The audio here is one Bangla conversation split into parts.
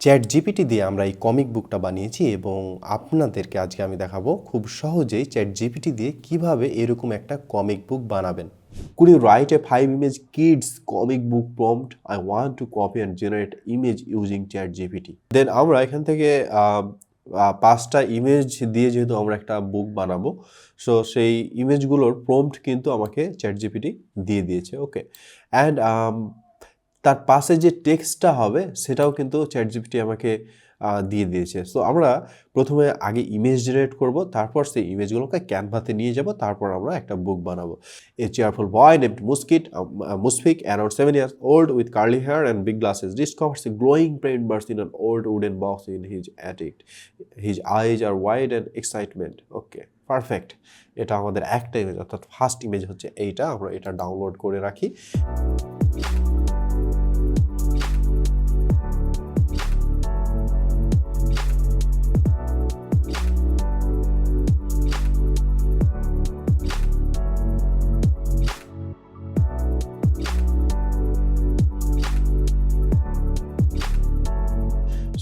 চ্যাট জিপিটি দিয়ে আমরা এই কমিক বুকটা বানিয়েছি এবং আপনাদেরকে আজকে আমি দেখাবো খুব সহজেই চ্যাট জিপিটি দিয়ে কীভাবে এরকম একটা কমিক বুক বানাবেন you write a five image kids comic book prompt? I want to copy and generate image using chat GPT. Then আমরা এখান থেকে পাঁচটা ইমেজ দিয়ে যেহেতু আমরা একটা বুক বানাবো সো সেই ইমেজগুলোর প্রম্পট কিন্তু আমাকে চ্যাট জিপিটি দিয়ে দিয়েছে ওকে অ্যান্ড তার পাশে যে টেক্সটটা হবে, সেটাও কিন্তু চ্যাট জিপিটি আমাকে দিয়ে দিয়েছে। সো আমরা প্রথমে আগে ইমেজ জেনারেট করব, তারপর সেই ইমেজগুলোকে ক্যানভাতে নিয়ে যাব, তারপর আমরা একটা বুক বানাবো। A cheerful boy named মুস্কিট Musfiq around seven years old with curly hair and big glasses discovers a glowing paint brush in an old wooden box in his attic his eyes are wide and excitement okay perfect এটা আমাদের একটা ইমেজ অর্থাৎ ফার্স্ট ইমেজ হচ্ছে এইটা, আমরা এটা ডাউনলোড করে রাখি।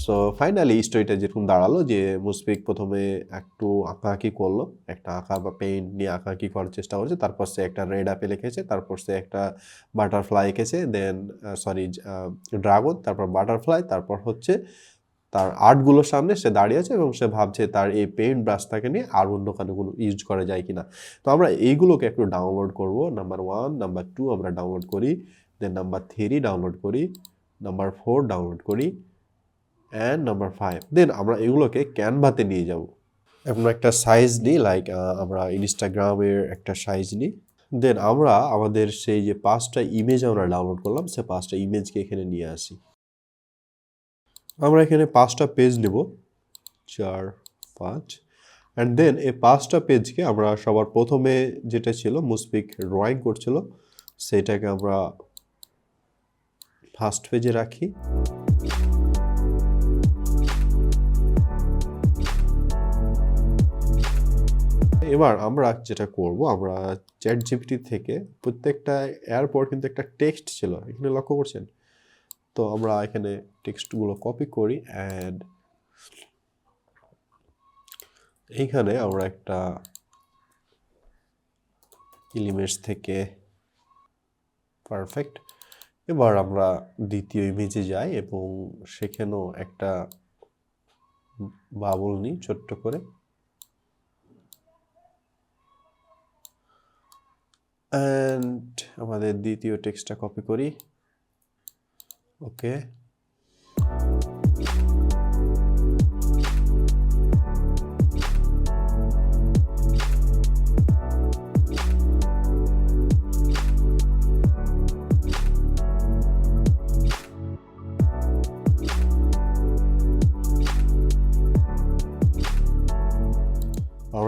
সো ফাইনালি স্টোরিটা যেরকম দাঁড়াল যে মুসফিক প্রথমে একটু আঁকাআঁকি করল, একটা আঁকা বা পেইন্ট নিয়ে আঁকাআঁকি করার চেষ্টা করছে, তারপর সে একটা রেড অ্যাপেল এঁকেছে, তারপর সে একটা বাটারফ্লাই এঁকেছে দেন সরি ড্রাগন তারপর বাটারফ্লাই তারপর হচ্ছে তার আর্টগুলোর সামনে সে দাঁড়িয়ে আছে এবং সে ভাবছে তার এই পেইন্ট ব্রাশটাকে নিয়ে আর অন্য কানে কোনো ইউজ করা যায় কিনা। তো আমরা এইগুলোকে একটু ডাউনলোড করব। নাম্বার ওয়ান নাম্বার টু আমরা ডাউনলোড করি দেন নাম্বার থ্রি ডাউনলোড করি নাম্বার ফোর ডাউনলোড করি অ্যান্ড নাম্বার ফাইভ দেন আমরা এগুলোকে ক্যানভাতে নিয়ে যাব। এখন একটা সাইজ নিই লাইক আমরা ইনস্টাগ্রামের একটা সাইজ নিই। দেন আমরা আমাদের সেই যে পাঁচটা ইমেজ আমরা ডাউনলোড করলাম, সে পাঁচটা ইমেজকে এখানে নিয়ে আসি। আমরা এখানে পাঁচটা পেজ নেব। চার, পাঁচ। অ্যান্ড দেন এই পাঁচটা পেজকে আমরা সবার প্রথমে যেটা ছিল মুসপিক ড্রয়িং করছিল, সেটাকে আমরা ফার্স্ট পেজে রাখি। এবার আমরা যেটা করব, আমরা চ্যাট জিপিটি থেকে প্রত্যেকটা এয়ারপোর্ট কিন্তু একটা টেক্সট ছিল, এখানে লক্ষ্য করছেন? তো আমরা এখানে টেক্সটগুলো কপি করি অ্যান্ড এইখানে আমরা একটা ইলিমেন্টস থেকে পারফেক্ট এবার আমরা দ্বিতীয় ইমেজে যাই এবং সেখানেও একটা বাবল নিই ছোট্ট করে। অ্যান্ড আমাদের দ্বিতীয় টেক্সটটা কপি করি। ওকে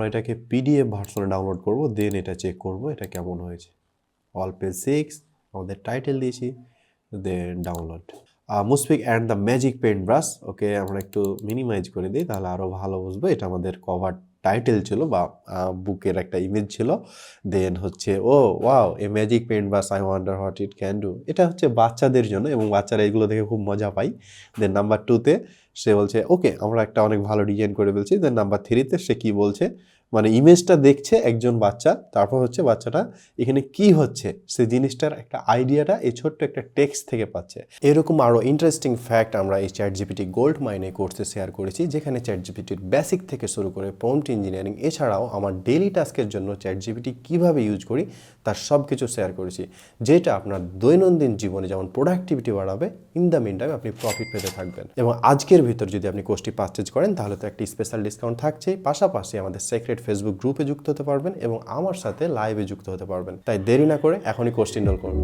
আমরা এটাকে পিডিএফ ভার্সনে ডাউনলোড করব দেন এটা চেক করব এটা কেমন হয়েছে। অল পেজ সিক্স আমাদের টাইটেল দিয়েছি then download Musfiq and the magic paint brush okay আমরা একটু মিনিমাইজ করে দিই, তাহলে আরও ভালো বুঝব। এটা আমাদের কভার টাইটেল ছিল বা বুকের একটা ইমেজ ছিল। দেন হচ্ছে, ও wow a magic paint brush I wonder what it can do এটা হচ্ছে বাচ্চাদের জন্য এবং বাচ্চারা এগুলো দেখে খুব মজা পায়। দেন নাম্বার টুতে সে বলছে, ওকে, আমরা একটা অনেক ভালো ডিজাইন করে ফেলছি। দেন নাম্বার থ্রিতে সে কি বলছে? মানে ইমেজটা দেখছে একজন বাচ্চা, তারপর হচ্ছে বাচ্চাটা এখানে কি হচ্ছে, সেই জিনিসটার একটা আইডিয়াটা এই ছোট্ট একটা টেক্সট থেকে পাচ্ছে। এরকম আরও ইন্টারেস্টিং ফ্যাক্ট আমরা এই চ্যাট জিপিটি গোল্ড মাইনে কোর্সে শেয়ার করেছি, যেখানে চ্যাট জিপিটির বেসিক থেকে শুরু করে প্রম্পট ইঞ্জিনিয়ারিং এছাড়াও আমার ডেলি টাস্কের জন্য চ্যাট জিপিটি কীভাবে ইউজ করি, তার সব কিছু শেয়ার করেছি, যেটা আপনার দৈনন্দিন জীবনে যেমন প্রোডাক্টিভিটি বাড়াবে ইন দ্য মিন টাইম আপনি প্রফিট পেতে থাকবেন। এবং আজকের ভিতর যদি আপনি কোর্সটি পারচেজ করেন, তাহলে তো একটি স্পেশাল ডিসকাউন্ট থাকছে পাশাপাশি আমাদের সেক্রেট ফেসবুক গ্রুপে যুক্ত হতে পারবেন এবং আমার সাথে লাইভে যুক্ত হতে পারবেন। তাই দেরি না করে এখনই কোর্স ইনরোল করুন।